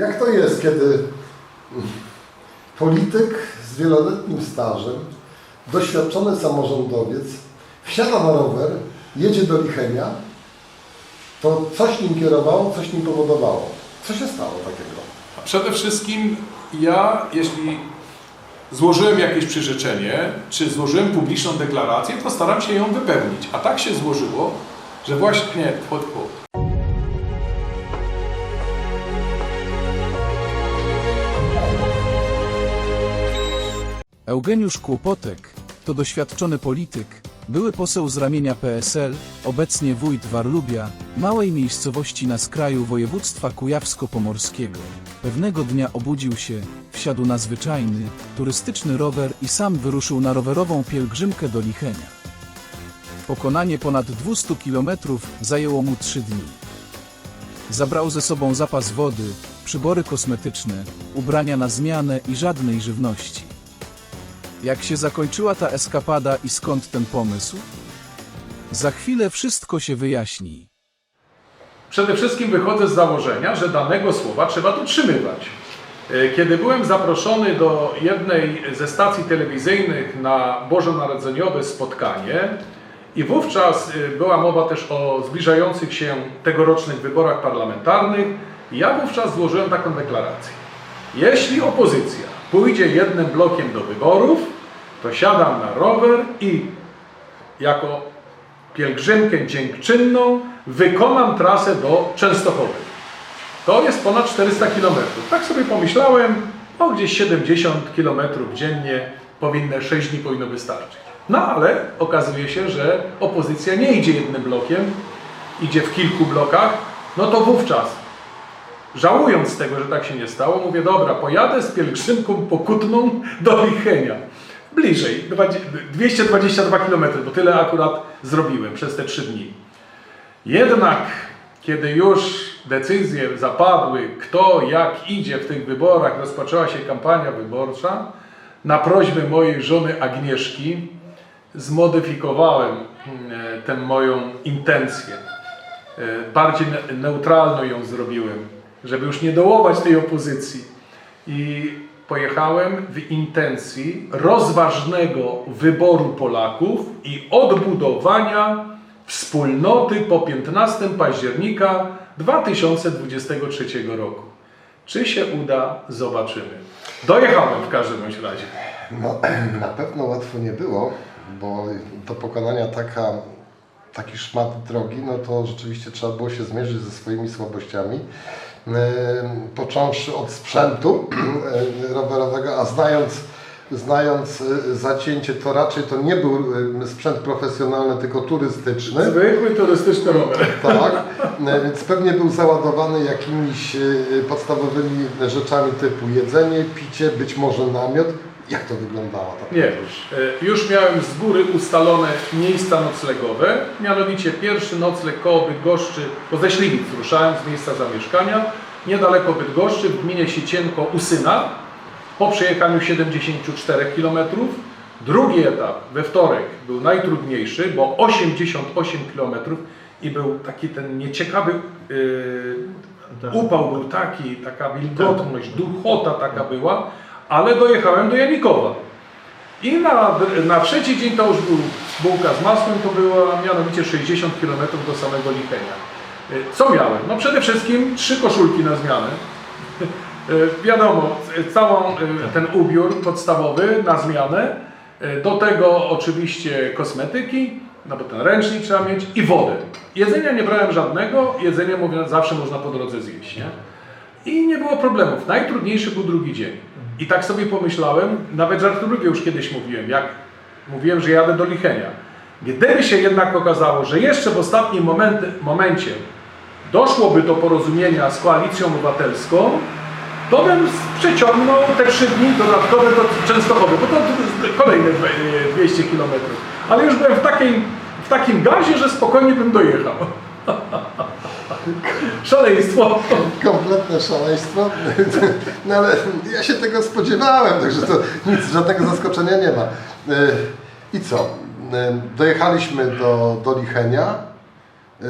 Jak to jest, kiedy polityk z wieloletnim stażem, doświadczony samorządowiec, wsiada na rower, jedzie do Lichenia, to coś nim kierowało, coś nim powodowało. Co się stało takiego? A Przede wszystkim ja, jeśli złożyłem jakieś przyrzeczenie, czy złożyłem publiczną deklarację, to staram się ją wypełnić. A tak się złożyło, że właśnie... Chłop, Eugeniusz Kłopotek to doświadczony polityk, były poseł z ramienia PSL, obecnie wójt Warlubia, małej miejscowości na skraju województwa kujawsko-pomorskiego. Pewnego dnia obudził się, wsiadł na zwyczajny, turystyczny rower i sam wyruszył na rowerową pielgrzymkę do Lichenia. Pokonanie ponad 200 kilometrów zajęło mu 3 dni. Zabrał ze sobą zapas wody, przybory kosmetyczne, ubrania na zmianę i żadnej żywności. Jak się zakończyła ta eskapada i skąd ten pomysł? Za chwilę wszystko się wyjaśni. Przede wszystkim wychodzę z założenia, że danego słowa trzeba dotrzymywać. E, Kiedy byłem zaproszony do jednej ze stacji telewizyjnych na bożonarodzeniowe spotkanie i wówczas e, była mowa też o zbliżających się tegorocznych wyborach parlamentarnych, ja wówczas złożyłem taką deklarację. Jeśli opozycja pójdzie jednym blokiem do wyborów, to siadam na rower i jako pielgrzymkę dziękczynną wykonam trasę do Częstochowy. To jest ponad 400 km. Tak sobie pomyślałem, o gdzieś 70 km dziennie powinny 6 dni powinno wystarczyć. No ale okazuje się, że opozycja nie idzie jednym blokiem, idzie w kilku blokach, no to wówczas żałując tego, że tak się nie stało, mówię, dobra, pojadę z pielgrzymką pokutną do Lichenia. Bliżej, 20 222 km, bo tyle akurat zrobiłem przez te trzy dni. Jednak, kiedy już decyzje zapadły, kto jak idzie w tych wyborach, rozpoczęła się kampania wyborcza, na prośbę mojej żony Agnieszki zmodyfikowałem mm, tę moją intencję. E, Bardziej ne- neutralną ją zrobiłem, żeby już nie dołować tej opozycji. I pojechałem w intencji rozważnego wyboru Polaków i odbudowania wspólnoty po 15 października 2023 roku. Czy się uda, zobaczymy. Dojechałem w każdym razie. No, na pewno łatwo nie było, bo do pokonania taka, taki szmat drogi, no to rzeczywiście trzeba było się zmierzyć ze swoimi słabościami. Począwszy od sprzętu rowerowego, a znając, znając yy, zacięcie, to raczej to nie był sprzęt profesjonalny, tylko turystyczny. Zwykły turystyczny rower. Tak, więc pewnie był załadowany jakimiś e, podstawowymi rzeczami typu jedzenie, picie, być może namiot. Jak to wyglądało? Tak? Nie, już. E, Już miałem z góry ustalone miejsca noclegowe, mianowicie pierwszy nocleg koło Bydgoszczy, bo ze Śliwic ruszałem z miejsca zamieszkania, niedaleko Bydgoszczy, w gminie Sicienko Usyna, po przejechaniu 74 km. Drugi etap we wtorek był najtrudniejszy, bo 88 km i był taki ten nieciekawy yy, upał był taki, taka wilgotność, duchota taka była, ale dojechałem do Janikowa. I na, na trzeci dzień to już był bułka z masłem, to było mianowicie 60 km do samego Lichenia. Y, Co miałem? No przede wszystkim trzy koszulki na zmianę. Y, Wiadomo, y, całą y, ten ubiór podstawowy na zmianę. Do tego oczywiście kosmetyki, no bo ten ręcznik trzeba mieć i wodę. Jedzenia nie brałem żadnego, jedzenie mówię, zawsze można po drodze zjeść, nie? I nie było problemów. Najtrudniejszy był drugi dzień. I tak sobie pomyślałem, nawet żartobliwie już kiedyś mówiłem, jak mówiłem, że jadę do Lichenia. Gdyby się jednak okazało, że jeszcze w ostatnim moment, momencie doszłoby do porozumienia z Koalicją Obywatelską, to bym przeciągnął te trzy dni dodatkowe do Częstochowy, bo to kolejne dwe- 200 km. Ale już byłem w, takiej, w takim gazie, że spokojnie bym dojechał. Szaleństwo. Kompletne szaleństwo. No ale ja się tego spodziewałem, także to nic, żadnego zaskoczenia nie ma. E, I co? E, Dojechaliśmy do, do Lichenia. Y,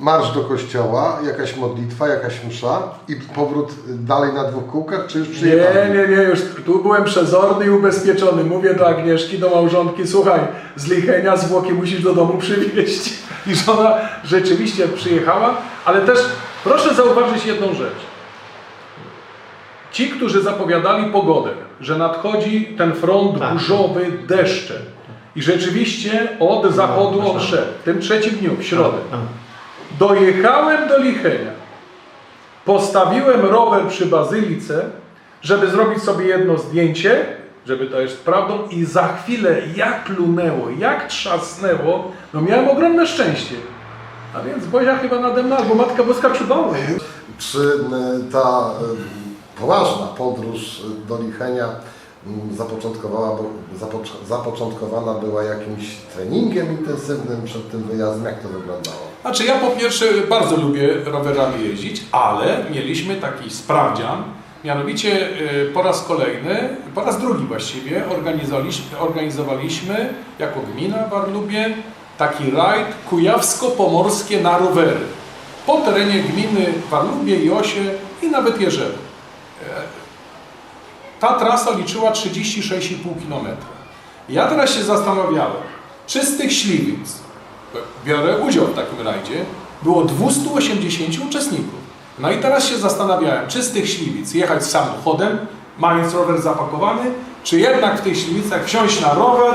marsz do kościoła, jakaś modlitwa, jakaś msza i powrót dalej na dwóch kółkach, czy już Nie, przyjechali? nie, nie, już tu byłem przezorny i ubezpieczony. Mówię do Agnieszki, do małżonki, słuchaj, z Lichenia zwłoki musisz do domu przywieźć. I żona rzeczywiście przyjechała, ale też proszę zauważyć jedną rzecz. Ci, którzy zapowiadali pogodę, że nadchodzi ten front Tak. burzowy deszczem i rzeczywiście od zachodu No, on szedł, w tym trzecim dniu, w środę. Dojechałem do Lichenia. Postawiłem rower przy bazylice, żeby zrobić sobie jedno zdjęcie, żeby to jest prawdą, i za chwilę jak lunęło, jak trzasnęło, no miałem ogromne szczęście. A więc Bozia chyba nade mną, albo Matka Boska czuwała. Czy y, ta y, poważna podróż do Lichenia zapoczątkowała, zapoczątkowana była jakimś treningiem intensywnym przed tym wyjazdem? Jak to wyglądało? Znaczy ja po pierwsze bardzo lubię rowerami jeździć, ale mieliśmy taki sprawdzian, mianowicie y, po raz kolejny, po raz drugi właściwie organizowaliśmy, organizowaliśmy jako gmina w Arlubie taki rajd kujawsko-pomorskie na rowery po terenie gminy Warlubie, Josie i nawet Jerzewo. Ta trasa liczyła 36,5 km. Ja teraz się zastanawiałem, czy z tych Śliwic, biorę udział w takim rajdzie, było 280 uczestników. No i teraz się zastanawiałem, czy z tych Śliwic jechać samochodem, mając rower zapakowany, czy jednak w tych Śliwicach wsiąść na rower,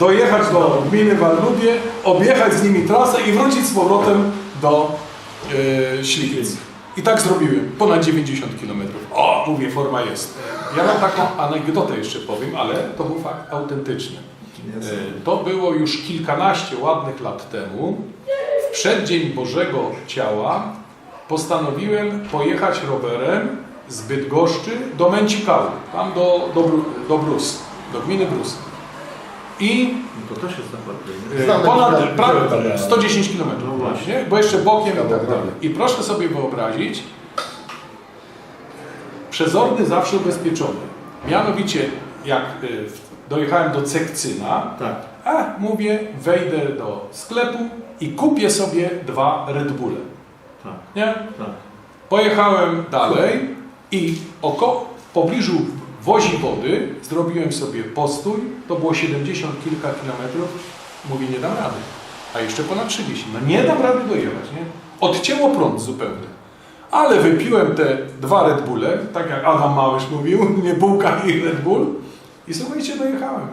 dojechać do gminy Warlubie, objechać z nimi trasę i wrócić z powrotem do e, Śliwic. I tak zrobiłem, ponad 90 km. O, mówię, forma jest. Ja mam taką anegdotę jeszcze powiem, ale to był fakt autentyczny. E, To było już kilkanaście ładnych lat temu. W przeddzień Bożego Ciała postanowiłem pojechać rowerem z Bydgoszczy do Męcikały, tam do, do, do Brus, do gminy Brus. I No to też jest naprawdę. e, ponad prawie Dobra. 110 km, No właśnie. nie? bo jeszcze bokiem i tak dalej. I proszę sobie wyobrazić, przezorny zawsze ubezpieczony. Mianowicie, jak w- dojechałem do Cekcyna, Tak. a mówię, wejdę do sklepu i kupię sobie dwa Red Bulle. Tak. Nie? Tak. Pojechałem dalej i oko w pobliżu wozi wody zrobiłem sobie postój, to było 70 kilka kilometrów. Mówię, nie dam rady. A jeszcze ponad 30. No nie dam rady dojechać, nie? Odcięło prąd zupełnie. Ale wypiłem te dwa Red Bulle, tak jak Adam Małysz mówił, nie bułka i Red Bull. I słuchajcie, dojechałem.